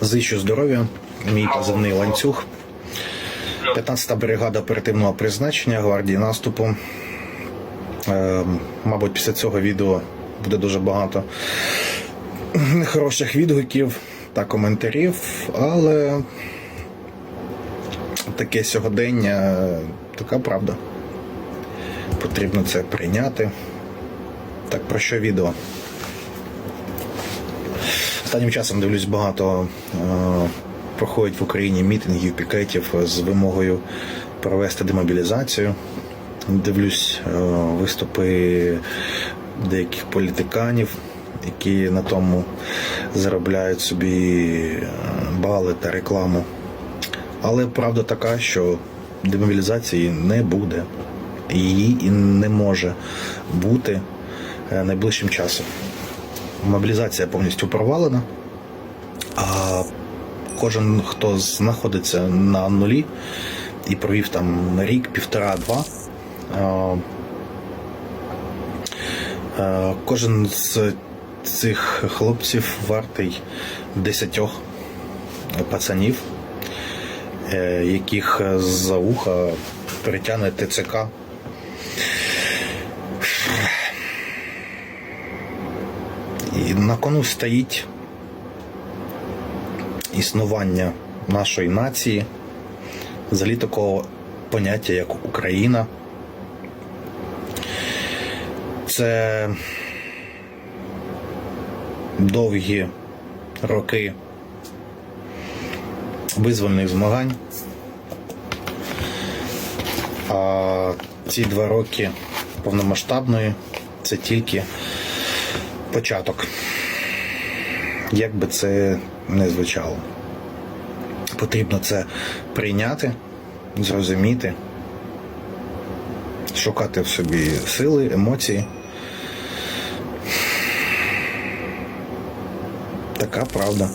Зичу здоров'я, мій позивний ланцюг. 15-та бригада оперативного призначення гвардії наступу. Е, мабуть, після цього відео буде дуже багато нехороших відгуків та коментарів, але таке сьогодення, така правда. Потрібно це прийняти. Так, про що відео? Останнім часом дивлюсь багато е, проходять в Україні мітингів, пікетів з вимогою провести демобілізацію. Дивлюсь е, виступи деяких політиканів, які на тому заробляють собі е, бали та рекламу. Але правда така, що демобілізації не буде. Її і не може бути найближчим часом. Мобілізація повністю провалена, а кожен, хто знаходиться на нулі і провів там рік, півтора-два, кожен з цих хлопців вартий десятьох пацанів, е, яких за вуха перетягне ТЦК. І на кону стоїть існування нашої нації, взагалі такого поняття, як Україна. Це довгі роки визвольних змагань. А ці два роки повномасштабної це тільки початок. Як би це не звучало. Потрібно це прийняти, зрозуміти, шукати в собі сили, емоції. Така правда.